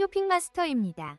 쇼핑마스터입니다.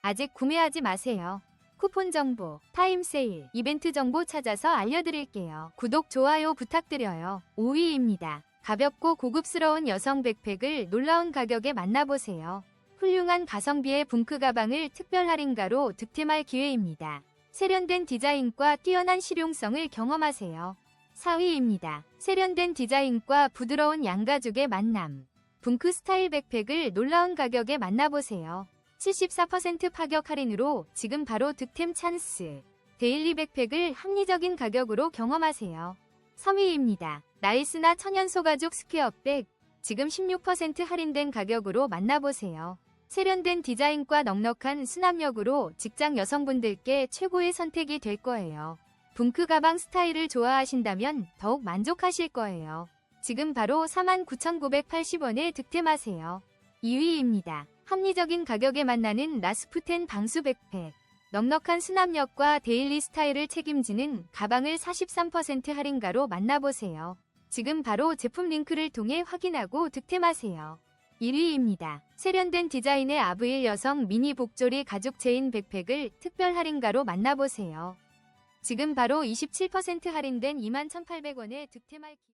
아직 구매하지 마세요. 쿠폰 정보, 타임 세일, 이벤트 정보 찾아서 알려드릴게요. 구독, 좋아요 부탁드려요. 5위입니다. 가볍고 고급스러운 여성 백팩을 놀라운 가격에 만나보세요. 훌륭한 가성비의 붕크 가방을 특별 할인가로 득템할 기회입니다. 세련된 디자인과 뛰어난 실용성을 경험하세요. 4위입니다. 세련된 디자인과 부드러운 양가죽의 만남. 붕크 스타일 백팩을 놀라운 가격에 만나보세요. 74% 파격 할인으로 지금 바로 득템 찬스. 데일리 백팩을 합리적인 가격으로 경험하세요. 3위입니다. 나이스나 천연 소가죽 스퀘어백. 지금 16% 할인된 가격으로 만나보세요. 세련된 디자인과 넉넉한 수납력으로 직장 여성분들께 최고의 선택이 될 거예요. 붕크 가방 스타일을 좋아하신다면 더욱 만족하실 거예요. 지금 바로 49,980원에 득템하세요. 2위입니다. 합리적인 가격에 만나는 라스푸텐 방수 백팩. 넉넉한 수납력과 데일리 스타일을 책임지는 가방을 43% 할인가로 만나보세요. 지금 바로 제품 링크를 통해 확인하고 득템하세요. 1위입니다. 세련된 디자인의 아브일 여성 미니 복조리 가죽 체인 백팩을 특별 할인가로 만나보세요. 지금 바로 27% 할인된 21,800원에 득템할 기...